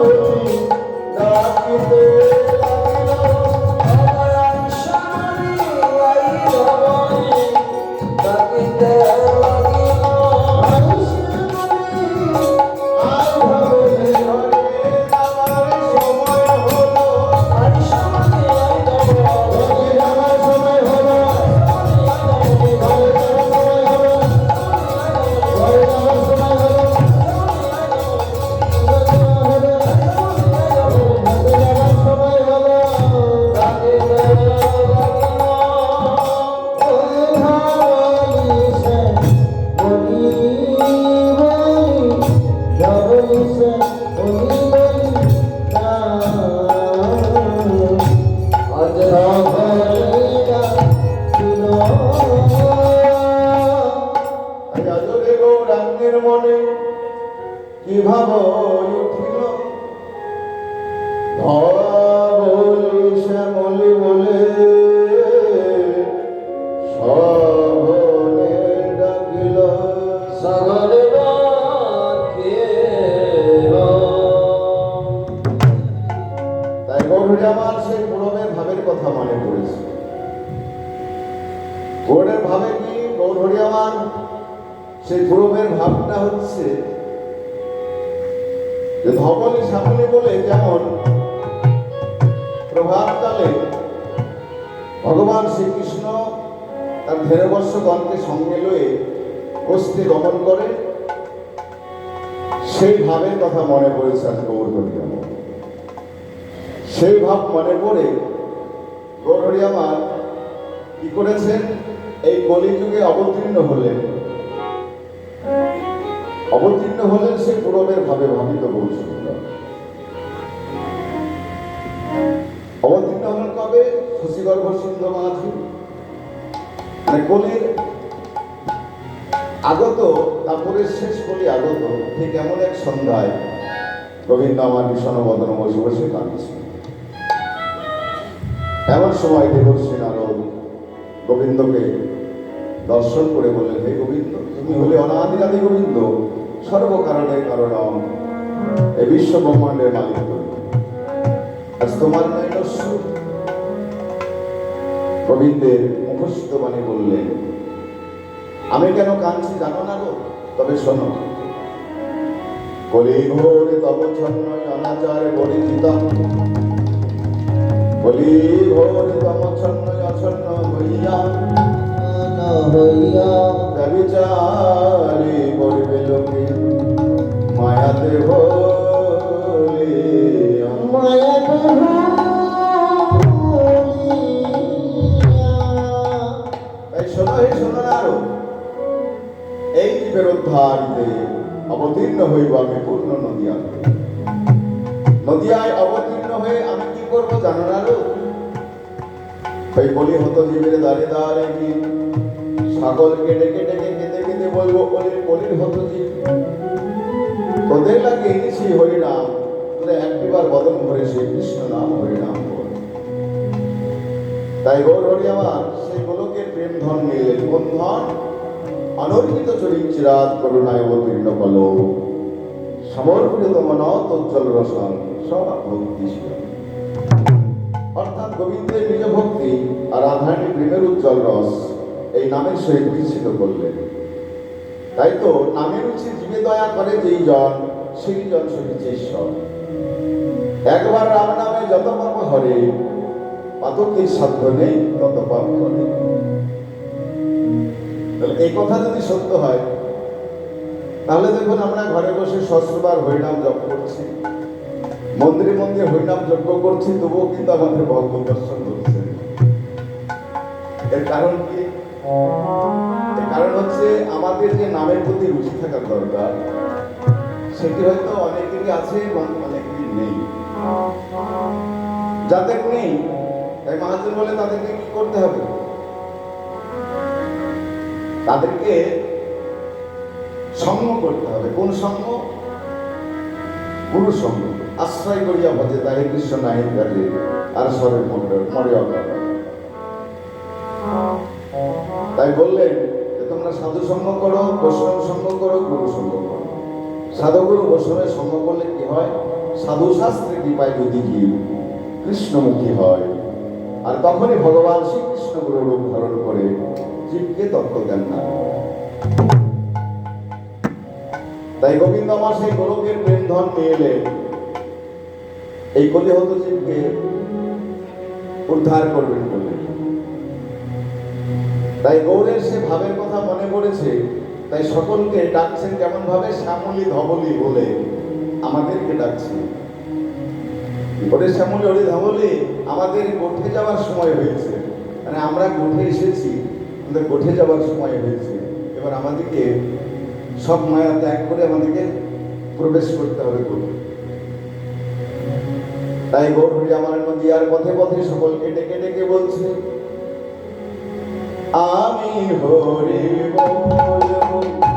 Oh. ভগবান শ্রীকৃষ্ণ তার ধেরবর্ষ গণকে সঙ্গে লয়ে কষ্টে গমন করে, সেই ভাবের কথা মনে পড়েছে আজ গৌরী সেই ভাব মনে পড়ে গৌরী কি করেছেন? এই কলিযুগে অবতীর্ণ হলেন। অবতীর্ণ হলেন সে পূরবের ভাবে ভাবিত বলছিল অবতীর্ণ হলেন কবে? শশীগর্ভ সিন্ধু মাঝি মানে কলির আগত, তারপরে শেষ কলি আগত, ঠিক এমন এক সন্ধ্যায় গোবিন্দ আমার ভীষণ বদন বসে বসে কাঁদছে। এমন সময় দেবর্ষী নারদ গোবিন্দকে দর্শন করে বললেন, হে গোবিন্দ, তুমি হলে অনাদিরাদি গোবিন্দ। সর্বকারণের কারণ এই বিশ্ব ব্রহ্মাণ্ডের মালিক। আজ তোমার নৈনস্য গোবিন্দের মুখস্থ বাণী বললেন আমি কেন কাঁদছি জানো না গো? তবে শোনো। কলি ঘোর তব ছন্ন অনাচার পরিচিতম বলি ঘোর তম ছন্ন অছন্ন হইয়া হইয়া ব্যবিচারে করবে লোকে। মায়াতে ভোলে এই জীবের উদ্ধারিতে অবতীর্ণ হইব পূর্ণ নদিয়া নদিয়ায় অবতীর্ণ হয়ে আমি কি করব জানো না ওই বলি হতো জীবের দাঁড়ে দাঁড়ে কি সকলকে ডেকে ডেকে কেঁদে কেঁদে বলব কলির কলির হতো জীব, তোদের লাগে এনেছি হরিনাম তোদের একটিবার বদন ভরে সেই কৃষ্ণ নাম হরিনাম বল তাই গৌর হরি আমার সেই গোলকের প্রেম ধন নিলেন কোন ধন? অনর্পিত চরিচিরাত করুণায় অবতীর্ণ কল। সমর্পিত মনত উজ্জ্বল রসন সব ভক্তি। অর্থাৎ গোবিন্দের নিজ ভক্তি আর রাধারানীর প্রেমের উজ্জ্বল রস এই নামের সহিত বিচ্ছিন্ন করলেন। তাই তো নামের উচিত জীবে দয়া করে যেই জন, সেই জন সহিছে ঈশ্বর একবার রাম নামে যত পাপ হরে পাতকের সাধ্য নেই, তত পাপ করে তাহলে এই কথা যদি সত্য হয়, তাহলে দেখুন আমরা ঘরে বসে সহস্রবার হরিনাম জপ করছি। মন্দিরে মন্দিরে হরিনাম যজ্ঞ করছি, তবুও কিন্তু আমাদের ভগবত দর্শন হচ্ছে এর কারণ কি? কারণ হচ্ছে আমাদের যে নামের প্রতি রুচি থাকা দরকার, সেটি হয়তো অনেকেরই আছে এবং অনেকেরই নেই। যাদের নেই তাই মহাজন বলে তাদেরকে কি করতে হবে? তাদেরকে সঙ্গ করতে হবে। কোন সঙ্গ? গুরু সঙ্গ। আশ্রয় করিয়া ভজে তাই কৃষ্ণ নাই কাজে আর স্বরের মরে মরে অকাল। তাই বললেন যে, তোমরা সাধু সঙ্গ করো, বৈষ্ণব সঙ্গ করো, গুরু সঙ্গ করো। সাধুগুরু বৈষ্ণবের সঙ্গ করলে কি হয়? সাধু শাস্ত্রে কৃপায় যদি জীব কৃষ্ণমুখী হয়, আর তখনই ভগবান শ্রীকৃষ্ণ গুরু রূপ ধারণ করে, জীবকে তত্ত্ব জ্ঞান না। তাই গোবিন্দ আমার সেই গোলকের প্রেম ধন নিয়ে এই কলিহত জীবকে উদ্ধার করবেন বলে। তাই গৌরের সে ভাবের কথা মনে পড়েছে, তাই সকলকে ডাকছেন কেমন ভাবে শ্যামলি ধবলি বলে। আমাদেরকে ডাকছে ওরে শ্যামলি ওরে ধবলি আমাদের গোঠে যাওয়ার সময় হয়েছে। মানে আমরা গোঠে এসেছি, আমাদের গোঠে যাওয়ার সময় হয়েছে। এবার আমাদেরকে সব মায়া ত্যাগ করে আমাদেরকে প্রবেশ করতে হবে গোঠে তাই গৌরী আমার নদী আর পথে পথে সকলকে ডেকে ডেকে বলছে, আমি হরি বলব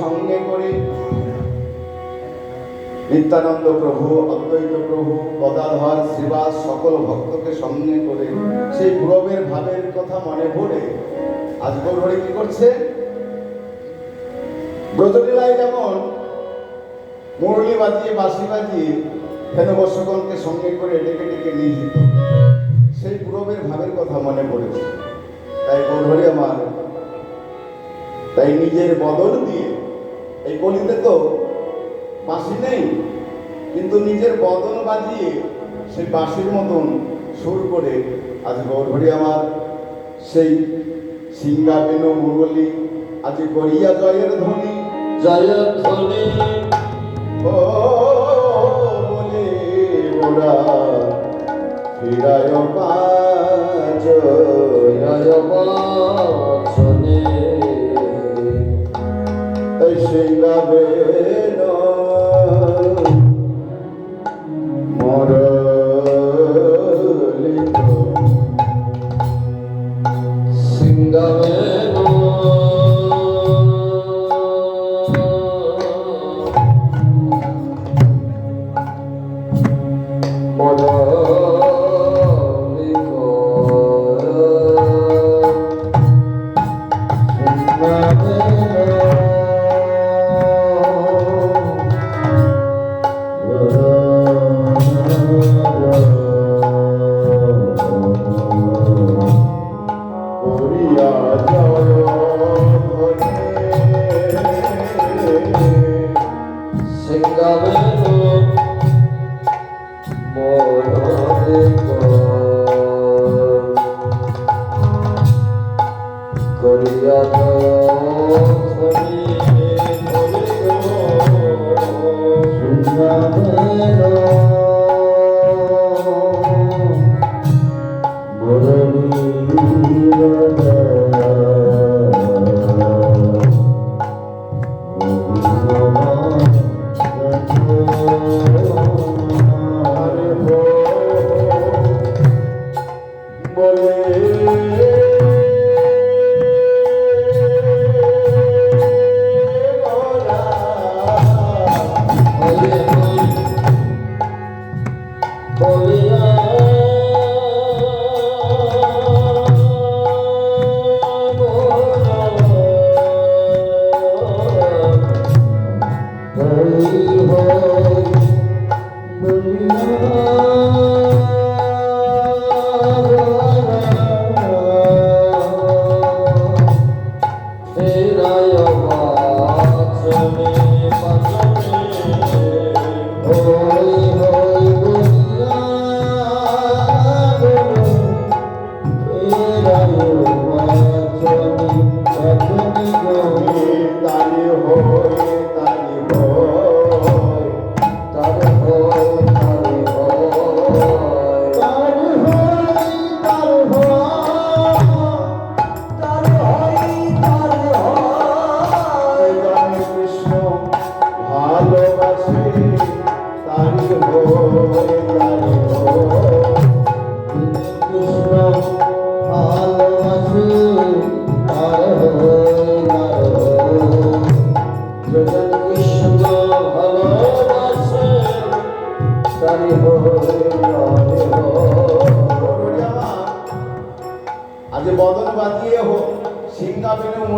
সঙ্গে করে। নিত্যানন্দ প্রভু, অদ্বৈত প্রভু গদাধর শ্রীবাস সকল ভক্তকে সঙ্গে করে সেই প্রবের ভাবের কথা মনে পড়ে। আজ গৌরহরি কি করছে? ব্রজলীলায় যেমন মুরলি বাজিয়ে, বাঁশি বাজিয়ে ফেনবর্ষগণকে সঙ্গে করে ডেকে ডেকে নিয়ে যেত। সেই পূরবের ভাবের কথা মনে পড়েছে। তাই গৌরহরি আমার তাই নিজের বদল দিয়ে এই কলিতে তো বাঁশি নেই কিন্তু নিজের বদল বাজিয়ে সেই বাঁশির মতন সুর করে আজ গৌরহরি আমার সেই সিঙ্গা বেনু মুরলি আজ করিয়া জয়ের ধ্বনি জয় ধ্বনি। ও বলে ওরা ফিরায় পাঁচ। জয় বাচনে সিঙ্গা বেনু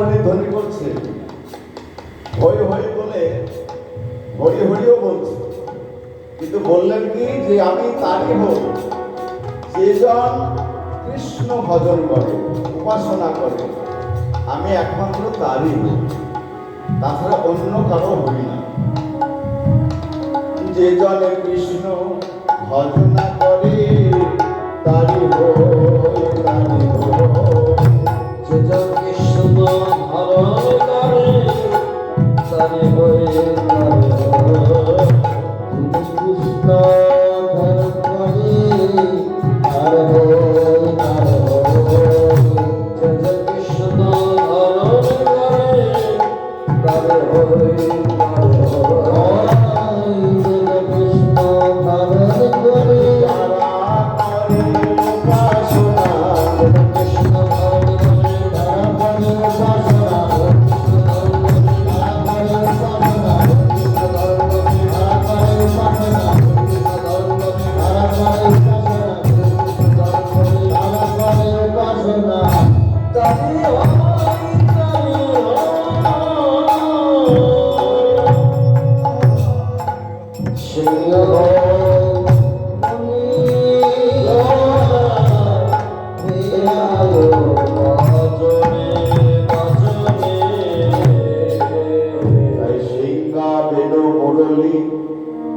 মুরলি ধ্বনি করছে। হই হই বলে হরি হরিও বলছে। কিন্তু বললেন কি যে আমি তারই হোক যেজন কৃষ্ণ ভজন করে, উপাসনা করে, আমি একমাত্র তারই হোক। তাছাড়া অন্য কারও হই না। যে জনে কৃষ্ণ ভজনা করে, তারই হই